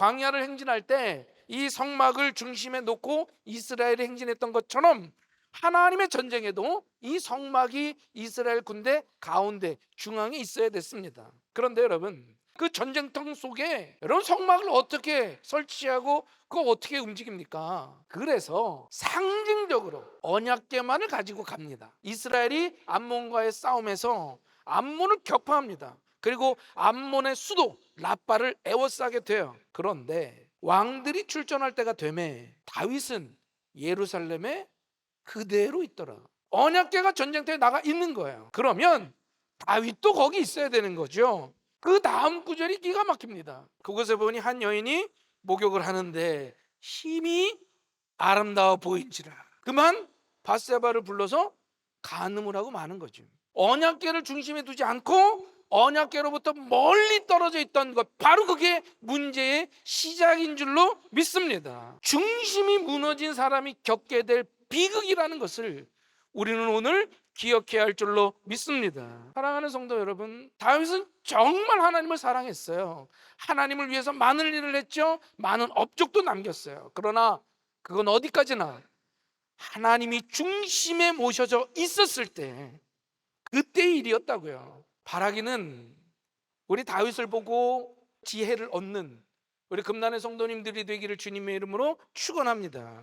광야를 행진할 때 이 성막을 중심에 놓고 이스라엘이 행진했던 것처럼 하나님의 전쟁에도 이 성막이 이스라엘 군대 가운데 중앙에 있어야 됐습니다. 그런데 여러분 그 전쟁터 속에 여러분 성막을 어떻게 설치하고 그거 어떻게 움직입니까? 그래서 상징적으로 언약궤만을 가지고 갑니다. 이스라엘이 암몬과의 싸움에서 암몬을 격파합니다. 그리고 암몬의 수도 라빠를 에워싸게 돼요. 그런데 왕들이 출전할 때가 되매 다윗은 예루살렘에 그대로 있더라. 언약궤가 전쟁터에 나가 있는 거예요. 그러면 다윗도 거기 있어야 되는 거죠. 그 다음 구절이 기가 막힙니다. 그곳에 보니 한 여인이 목욕을 하는데 힘이 아름다워 보인지라. 그만 바세바를 불러서 간음을 하고 마는 거죠. 언약궤를 중심에 두지 않고 언약궤로부터 멀리 떨어져 있던 것 바로 그게 문제의 시작인 줄로 믿습니다. 중심이 무너진 사람이 겪게 될 비극이라는 것을 우리는 오늘 기억해야 할 줄로 믿습니다. 사랑하는 성도 여러분, 다윗은 정말 하나님을 사랑했어요. 하나님을 위해서 많은 일을 했죠. 많은 업적도 남겼어요. 그러나 그건 어디까지나 하나님이 중심에 모셔져 있었을 때 그때의 일이었다고요. 바라기는 우리 다윗을 보고 지혜를 얻는 우리 금난의 성도님들이 되기를 주님의 이름으로 축원합니다.